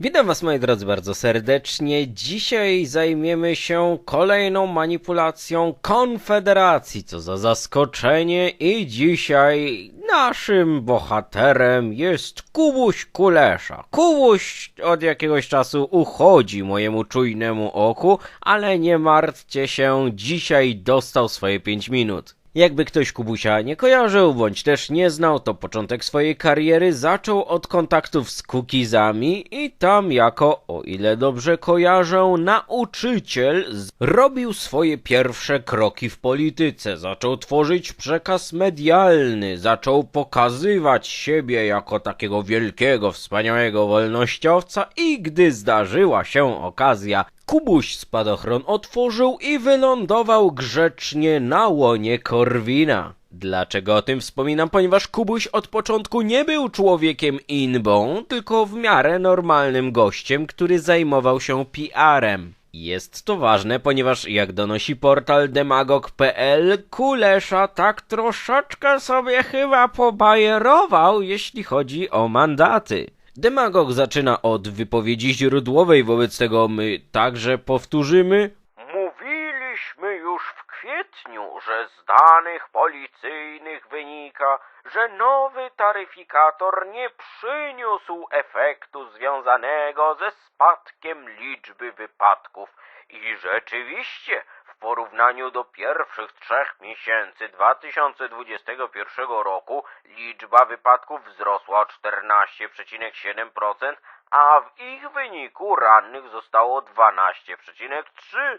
Witam Was moi drodzy bardzo serdecznie. Dzisiaj zajmiemy się kolejną manipulacją Konfederacji. Co za zaskoczenie i dzisiaj naszym bohaterem jest Kubuś Kulesza. Kubuś od jakiegoś czasu uchodzi mojemu czujnemu oku, ale nie martwcie się, dzisiaj dostał swoje 5 minut. Jakby ktoś Kubusia nie kojarzył, bądź też nie znał, to początek swojej kariery zaczął od kontaktów z Cookizami i tam jako, o ile dobrze kojarzę, nauczyciel z- robił swoje pierwsze kroki w polityce. Zaczął tworzyć przekaz medialny, zaczął pokazywać siebie jako takiego wielkiego, wspaniałego wolnościowca i gdy zdarzyła się okazja Kubuś spadochron otworzył i wylądował grzecznie na łonie Korwina. Dlaczego o tym wspominam? Ponieważ Kubuś od początku nie był człowiekiem inbą, tylko w miarę normalnym gościem, który zajmował się PR-em. Jest to ważne, ponieważ jak donosi portal demagog.pl, Kulesza tak troszeczkę sobie chyba pobajerował, jeśli chodzi o mandaty. Demagog zaczyna od wypowiedzi źródłowej, wobec tego my także powtórzymy. Mówiliśmy już w kwietniu, że z danych policyjnych wynika, że nowy taryfikator nie przyniósł efektu związanego ze spadkiem liczby wypadków i rzeczywiście porównaniu do pierwszych trzech miesięcy 2021 roku liczba wypadków wzrosła o 14,7%, a w ich wyniku rannych zostało 12,3%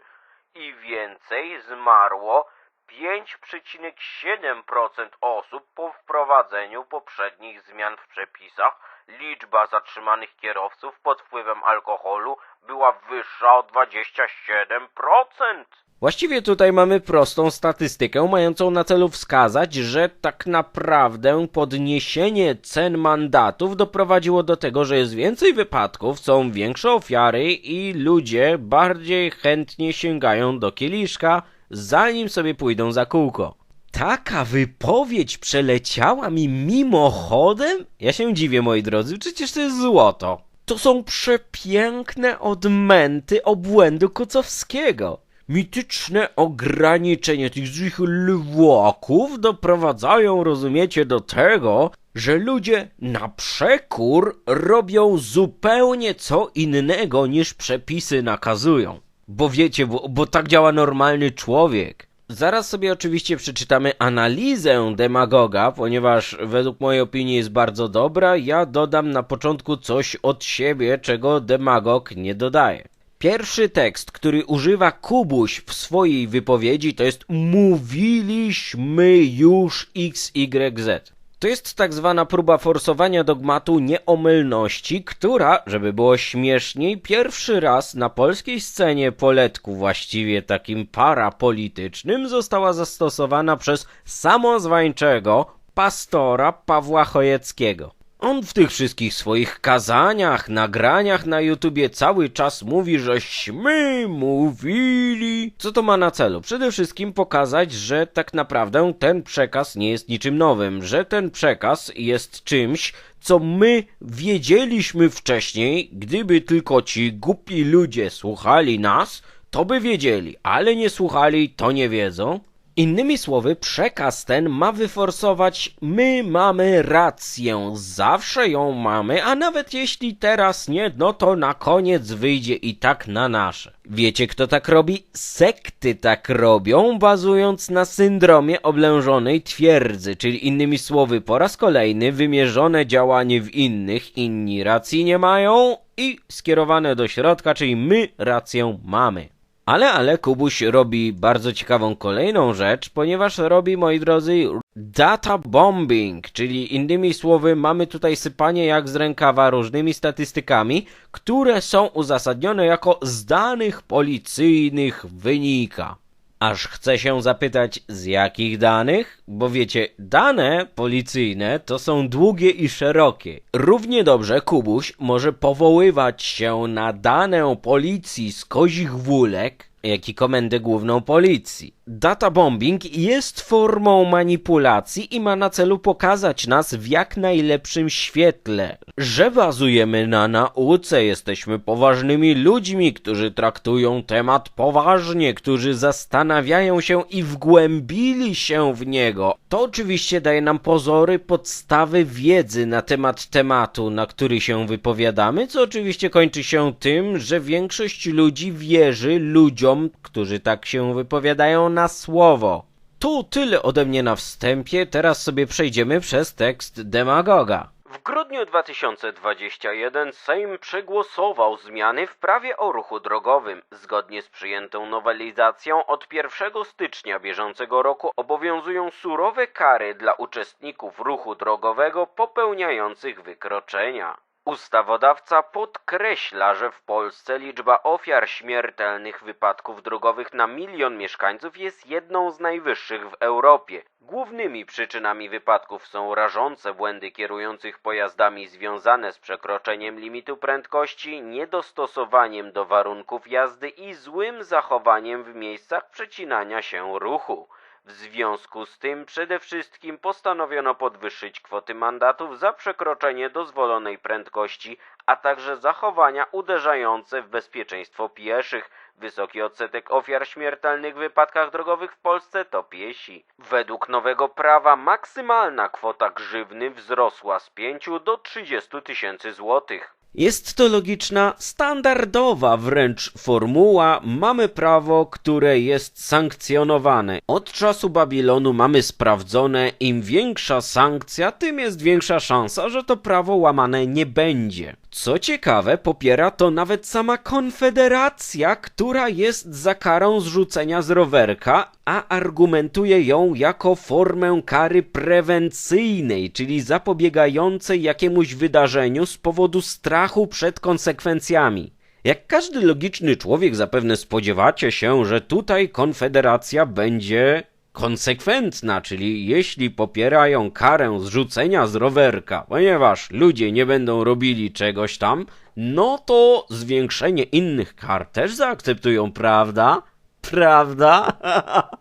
i więcej zmarło 5,7% osób po wprowadzeniu poprzednich zmian w przepisach. Liczba zatrzymanych kierowców pod wpływem alkoholu była wyższa o 27%. Właściwie tutaj mamy prostą statystykę mającą na celu wskazać, że tak naprawdę podniesienie cen mandatów doprowadziło do tego, że jest więcej wypadków, są większe ofiary i ludzie bardziej chętnie sięgają do kieliszka, zanim sobie pójdą za kółko. Taka wypowiedź przeleciała mi mimochodem? Ja się dziwię, moi drodzy, przecież to jest złoto. To są przepiękne odmęty obłędu Kocowskiego. Mityczne ograniczenia tych złych lwaków doprowadzają, rozumiecie, do tego, że ludzie na przekór robią zupełnie co innego niż przepisy nakazują. Bo wiecie, bo, bo tak działa normalny człowiek. Zaraz sobie oczywiście przeczytamy analizę demagoga, ponieważ według mojej opinii jest bardzo dobra. Ja dodam na początku coś od siebie, czego demagog nie dodaje. Pierwszy tekst, który używa Kubuś w swojej wypowiedzi, to jest mówiliśmy już XYZ. To jest tak zwana próba forsowania dogmatu nieomylności, która, żeby było śmieszniej, pierwszy raz na polskiej scenie poletku, właściwie takim parapolitycznym, została zastosowana przez samozwańczego pastora Pawła Chojeckiego. On w tych wszystkich swoich kazaniach, nagraniach na YouTubie cały czas mówi, żeśmy mówili. Co to ma na celu? Przede wszystkim pokazać, że tak naprawdę ten przekaz nie jest niczym nowym, że ten przekaz jest czymś, co my wiedzieliśmy wcześniej, gdyby tylko ci głupi ludzie słuchali nas, to by wiedzieli, ale nie słuchali, to nie wiedzą. Innymi słowy, przekaz ten ma wyforsować my mamy rację, zawsze ją mamy, a nawet jeśli teraz nie, no to na koniec wyjdzie i tak na nasze. Wiecie kto tak robi? Sekty tak robią, bazując na syndromie oblężonej twierdzy, czyli innymi słowy po raz kolejny wymierzone działanie w innych, inni racji nie mają i skierowane do środka, czyli my rację mamy. Ale, ale Kubuś robi bardzo ciekawą kolejną rzecz, ponieważ robi, moi drodzy, data bombing, czyli innymi słowy mamy tutaj sypanie jak z rękawa różnymi statystykami, które są uzasadnione jako z danych policyjnych wynika. Aż chcę się zapytać, z jakich danych? Bo wiecie, dane policyjne to są długie i szerokie. Równie dobrze Kubuś może powoływać się na dane policji z kozich wólek, jak i komendę główną policji. Data bombing jest formą manipulacji i ma na celu pokazać nas w jak najlepszym świetle. Że bazujemy na nauce, jesteśmy poważnymi ludźmi, którzy traktują temat poważnie, którzy zastanawiają się i wgłębili się w niego. To oczywiście daje nam pozory podstawy wiedzy na temat tematu, na który się wypowiadamy, co oczywiście kończy się tym, że większość ludzi wierzy ludziom, którzy tak się wypowiadają na słowo. Tu tyle ode mnie na wstępie, teraz sobie przejdziemy przez tekst demagoga. W grudniu 2021 Sejm przegłosował zmiany w prawie o ruchu drogowym. Zgodnie z przyjętą nowelizacją od 1 stycznia bieżącego roku obowiązują surowe kary dla uczestników ruchu drogowego popełniających wykroczenia. Ustawodawca podkreśla, że w Polsce liczba ofiar śmiertelnych wypadków drogowych na milion mieszkańców jest jedną z najwyższych w Europie. Głównymi przyczynami wypadków są rażące błędy kierujących pojazdami związane z przekroczeniem limitu prędkości, niedostosowaniem do warunków jazdy i złym zachowaniem w miejscach przecinania się ruchu. W związku z tym przede wszystkim postanowiono podwyższyć kwoty mandatów za przekroczenie dozwolonej prędkości, a także zachowania uderzające w bezpieczeństwo pieszych. Wysoki odsetek ofiar śmiertelnych w wypadkach drogowych w Polsce to piesi. Według nowego prawa maksymalna kwota grzywny wzrosła z 5 do 30 tysięcy złotych. Jest to logiczna, standardowa wręcz formuła. Mamy prawo, które jest sankcjonowane. Od czasu Babilonu mamy sprawdzone, im większa sankcja, tym jest większa szansa, że to prawo łamane nie będzie. Co ciekawe, popiera to nawet sama Konfederacja, która jest za karą zrzucenia z rowerka, a argumentuje ją jako formę kary prewencyjnej, czyli zapobiegającej jakiemuś wydarzeniu z powodu strachu przed konsekwencjami. Jak każdy logiczny człowiek zapewne spodziewacie się, że tutaj Konfederacja będzie konsekwentna, czyli jeśli popierają karę zrzucenia z rowerka, ponieważ ludzie nie będą robili czegoś tam, no to zwiększenie innych kar też zaakceptują, prawda? Prawda?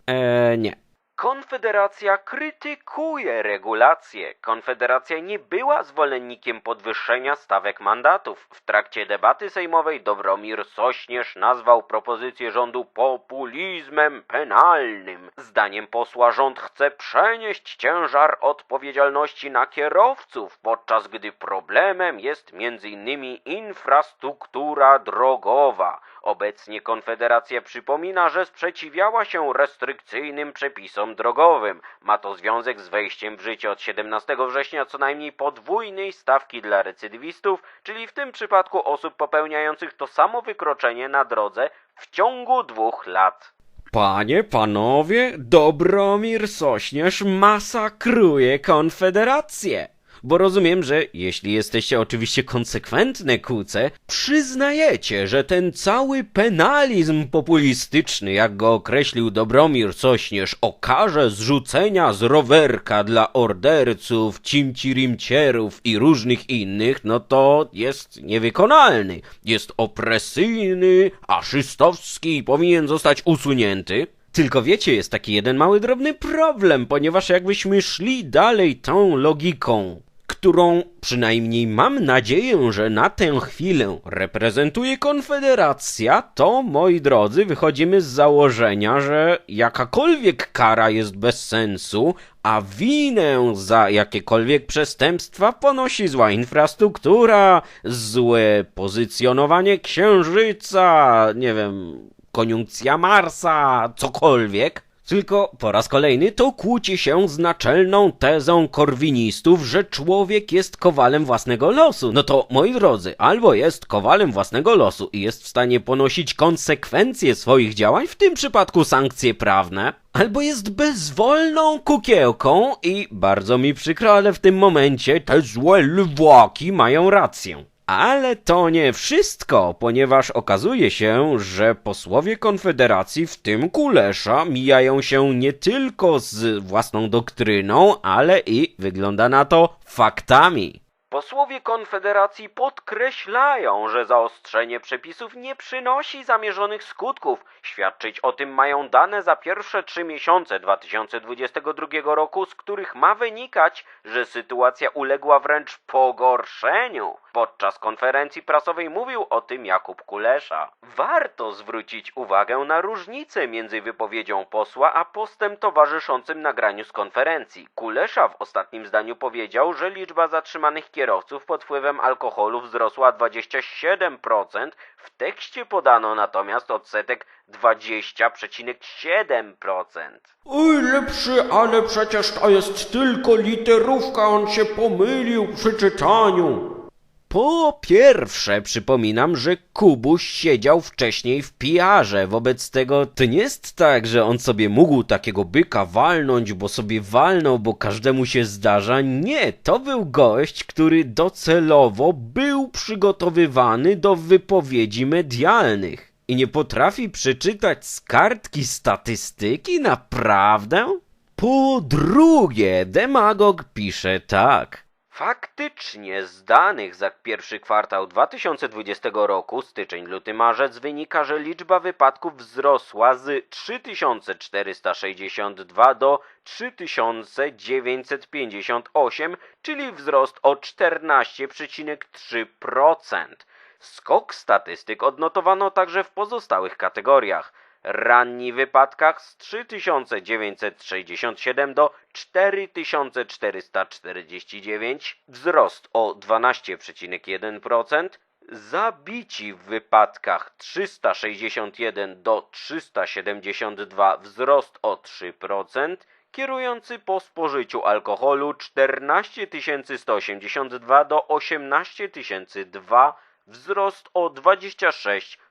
eee, nie. Konfederacja krytykuje regulacje. Konfederacja nie była zwolennikiem podwyższenia stawek mandatów. W trakcie debaty sejmowej Dobromir Sośnierz nazwał propozycję rządu populizmem penalnym. Zdaniem posła rząd chce przenieść ciężar odpowiedzialności na kierowców, podczas gdy problemem jest m.in. infrastruktura drogowa. Obecnie Konfederacja przypomina, że sprzeciwiała się restrykcyjnym przepisom drogowym. Ma to związek z wejściem w życie od 17 września co najmniej podwójnej stawki dla recydywistów, czyli w tym przypadku osób popełniających to samo wykroczenie na drodze w ciągu dwóch lat. Panie, panowie, Dobromir Sośnierz masakruje Konfederację. Bo rozumiem, że jeśli jesteście oczywiście konsekwentne kuce, przyznajecie, że ten cały penalizm populistyczny, jak go określił Dobromir Sośnierz, o karze zrzucenia z rowerka dla orderców, cimcirimcierów i różnych innych, no to jest niewykonalny. Jest opresyjny, aszystowski i powinien zostać usunięty. Tylko wiecie, jest taki jeden mały drobny problem, ponieważ jakbyśmy szli dalej tą logiką, którą przynajmniej mam nadzieję, że na tę chwilę reprezentuje Konfederacja, to moi drodzy, wychodzimy z założenia, że jakakolwiek kara jest bez sensu, a winę za jakiekolwiek przestępstwa ponosi zła infrastruktura, złe pozycjonowanie księżyca, nie wiem, koniunkcja Marsa, cokolwiek. Tylko po raz kolejny to kłóci się z naczelną tezą korwinistów, że człowiek jest kowalem własnego losu. No to, moi drodzy, albo jest kowalem własnego losu i jest w stanie ponosić konsekwencje swoich działań, w tym przypadku sankcje prawne, albo jest bezwolną kukiełką i, bardzo mi przykro, ale w tym momencie te złe lwaki mają rację. Ale to nie wszystko, ponieważ okazuje się, że posłowie Konfederacji, w tym Kulesza, mijają się nie tylko z własną doktryną, ale i, wygląda na to, faktami. Posłowie Konfederacji podkreślają, że zaostrzenie przepisów nie przynosi zamierzonych skutków. Świadczyć o tym mają dane za pierwsze trzy miesiące 2022 roku, z których ma wynikać, że sytuacja uległa wręcz pogorszeniu. Podczas konferencji prasowej mówił o tym Jakub Kulesza. Warto zwrócić uwagę na różnicę między wypowiedzią posła a postem towarzyszącym nagraniu z konferencji. Kulesza w ostatnim zdaniu powiedział, że liczba zatrzymanych kierowców pod wpływem alkoholu wzrosła 27%, w tekście podano natomiast odsetek 20,7%. Oj, lepszy, ale przecież to jest tylko literówka, on się pomylił przy czytaniu. Po pierwsze, przypominam, że Kubuś siedział wcześniej w pijarze, wobec tego to nie jest tak, że on sobie mógł takiego byka walnąć, bo sobie walnął, bo każdemu się zdarza. Nie, to był gość, który docelowo był przygotowywany do wypowiedzi medialnych i nie potrafi przeczytać z kartki statystyki, naprawdę? Po drugie, demagog pisze tak. Faktycznie z danych za pierwszy kwartał 2020 roku, styczeń-luty-marzec, wynika, że liczba wypadków wzrosła z 3462 do 3958, czyli wzrost o 14,3%. Skok statystyk odnotowano także w pozostałych kategoriach. Ranni wypadkach z 3967 do 4449, wzrost o 12,1%, zabici w wypadkach 361 do 372, wzrost o 3%, kierujący po spożyciu alkoholu 14 182 do 18 002, wzrost o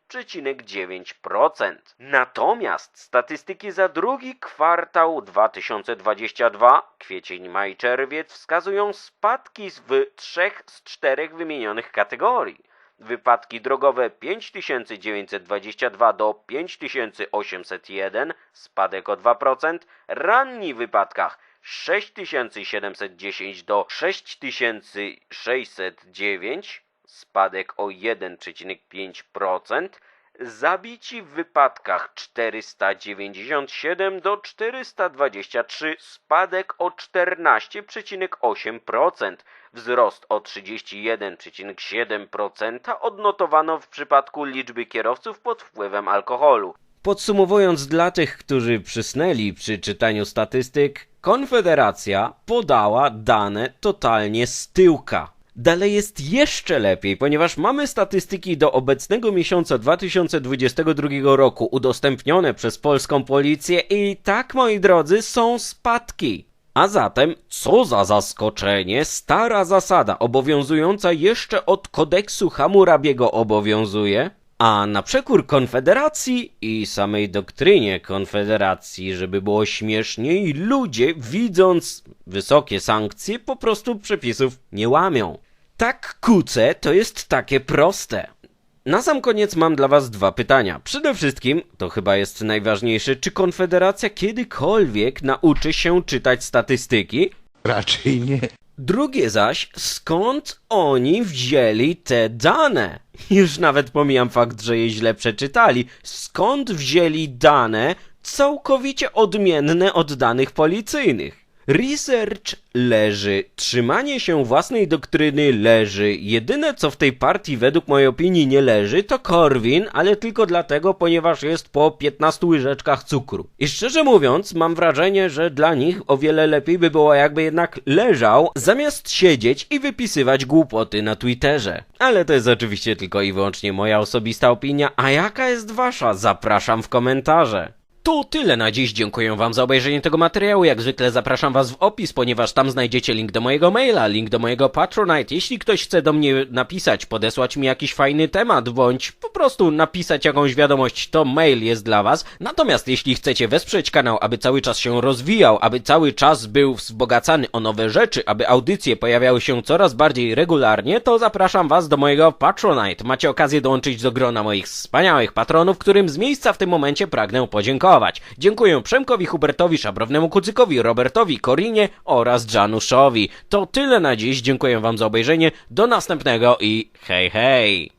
26,9%. Natomiast statystyki za drugi kwartał 2022, kwiecień, maj, czerwiec, wskazują spadki w trzech z czterech wymienionych kategorii. Wypadki drogowe 5922 do 5801, spadek o 2%, ranni w wypadkach 6710 do 6609, spadek o 1,5%, zabici w wypadkach 497 do 423, spadek o 14,8%, wzrost o 31,7% odnotowano w przypadku liczby kierowców pod wpływem alkoholu. Podsumowując dla tych, którzy przysnęli przy czytaniu statystyk, Konfederacja podała dane totalnie z tyłka. Dalej jest jeszcze lepiej, ponieważ mamy statystyki do obecnego miesiąca 2022 roku udostępnione przez polską policję i tak, moi drodzy, są spadki. A zatem, co za zaskoczenie, stara zasada obowiązująca jeszcze od kodeksu Hammurabiego obowiązuje, a na przekór Konfederacji i samej doktrynie Konfederacji, żeby było śmieszniej, ludzie, widząc wysokie sankcje, po prostu przepisów nie łamią. Tak kuce to jest takie proste. Na sam koniec mam dla was dwa pytania. Przede wszystkim, to chyba jest najważniejsze, czy Konfederacja kiedykolwiek nauczy się czytać statystyki? Raczej nie. Drugie zaś, skąd oni wzięli te dane? Już nawet pomijam fakt, że je źle przeczytali. Skąd wzięli dane całkowicie odmienne od danych policyjnych? Research leży, trzymanie się własnej doktryny leży. Jedyne co w tej partii według mojej opinii nie leży to Korwin, ale tylko dlatego, ponieważ jest po 15 łyżeczkach cukru. I szczerze mówiąc, mam wrażenie, że dla nich o wiele lepiej by było jakby jednak leżał, zamiast siedzieć i wypisywać głupoty na Twitterze. Ale to jest oczywiście tylko i wyłącznie moja osobista opinia, a jaka jest wasza? Zapraszam w komentarze. To tyle na dziś. Dziękuję Wam za obejrzenie tego materiału. Jak zwykle zapraszam Was w opis, ponieważ tam znajdziecie link do mojego maila, link do mojego Patronite. Jeśli ktoś chce do mnie napisać, podesłać mi jakiś fajny temat, bądź po prostu napisać jakąś wiadomość, to mail jest dla Was. Natomiast jeśli chcecie wesprzeć kanał, aby cały czas się rozwijał, aby cały czas był wzbogacany o nowe rzeczy, aby audycje pojawiały się coraz bardziej regularnie, to zapraszam Was do mojego Patronite. Macie okazję dołączyć do grona moich wspaniałych patronów, którym z miejsca w tym momencie pragnę podziękować. Zachować. Dziękuję Przemkowi, Hubertowi, Szabrownemu Kucykowi, Robertowi, Korinie oraz Januszowi. To tyle na dziś. Dziękuję wam za obejrzenie. Do następnego i hej hej!